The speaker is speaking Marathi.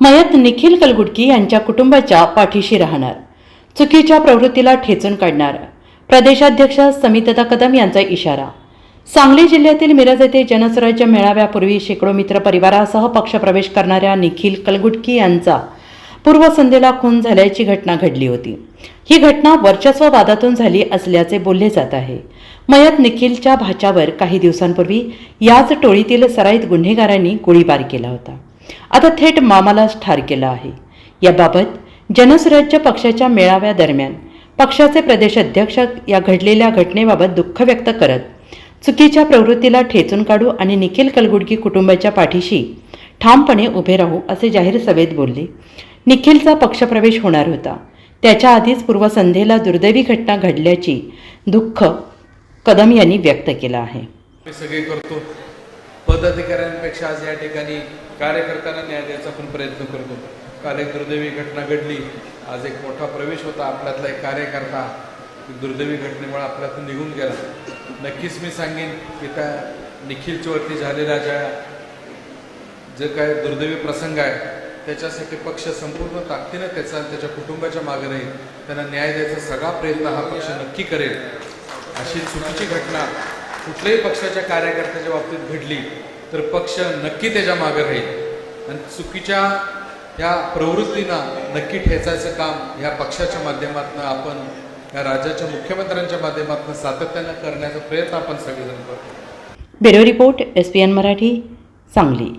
मयत निखिल कलगुडकी यांच्या कुटुंबाच्या पाठीशी राहणार. चुकीच्या प्रवृत्तीला ठेचून काढणार. प्रदेशाध्यक्ष समितदा कदम यांचा इशारा. सांगली जिल्ह्यातील मिरज येथे जनस्वराज्य मेळाव्यापूर्वी शेकडो मित्र परिवारासह पक्षप्रवेश करणाऱ्या निखिल कलगुटकी यांचा पूर्वसंध्येला खून झाल्याची घटना घडली होती. ही घटना वर्चस्व वादातून झाली असल्याचे बोलले जात आहे. मयत निखिलच्या भाच्यावर काही दिवसांपूर्वी याच टोळीतील सराईत गुन्हेगारांनी गोळीबार केला होता. आता थेट मामालाच ठार केलं आहे. याबाबत जनसुराज्य पक्षाच्या मेळाव्यादरम्यान पक्षाचे प्रदेशाध्यक्ष या घडलेल्या घटनेबाबत दुःख व्यक्त करत चुकीच्या प्रवृत्तीला ठेचून काढू आणि निखिल कलगुडकी कुटुंबाच्या पाठीशी ठामपणे उभे राहू असे जाहीर सभेत बोलले. निखिलचा पक्षप्रवेश होणार होता. त्याच्या आधीच पूर्वसंध्येला दुर्दैवी घटना घडल्याची दुःख कदम यांनी व्यक्त केलं आहे. सगळे करतो. पदाधिकाऱ्यांपेक्षा आज या ठिकाणी कार्यकर्त्यांना न्याय द्यायचा पण प्रयत्न करतो. काल एक दुर्दैवी घटना घडली. आज एक मोठा प्रवेश होता. आपल्यातला एक कार्यकर्ता दुर्दैवी घटनेमुळे आपल्यातून निघून गेला. नक्कीच मी सांगेन की त्या निखिलच्यावरती झालेल्या झालेला ज्या जे काय दुर्दैवी प्रसंग आहे त्याच्यासाठी पक्ष संपूर्ण ताकदीनं त्याचा आणि त्याच्या कुटुंबाच्या मागे राहील. त्यांना न्याय द्यायचा सगळा प्रयत्न हा पक्ष नक्की करेल. अशी चुकीची घटना कुठल्याही पक्षाच्या कार्यकर्त्याच्या बाबतीत घडली तर पक्ष नक्की त्याच्यामागे राहील. आणि चुकीच्या या प्रवृत्तींना नक्की ठेचायचं काम या पक्षाच्या माध्यमातून आपण या राज्याच्या मुख्यमंत्र्यांच्या माध्यमातून सातत्यानं करण्याचा प्रयत्न आपण सगळेजण करतो. Bureau report S P N Marathi Sangli.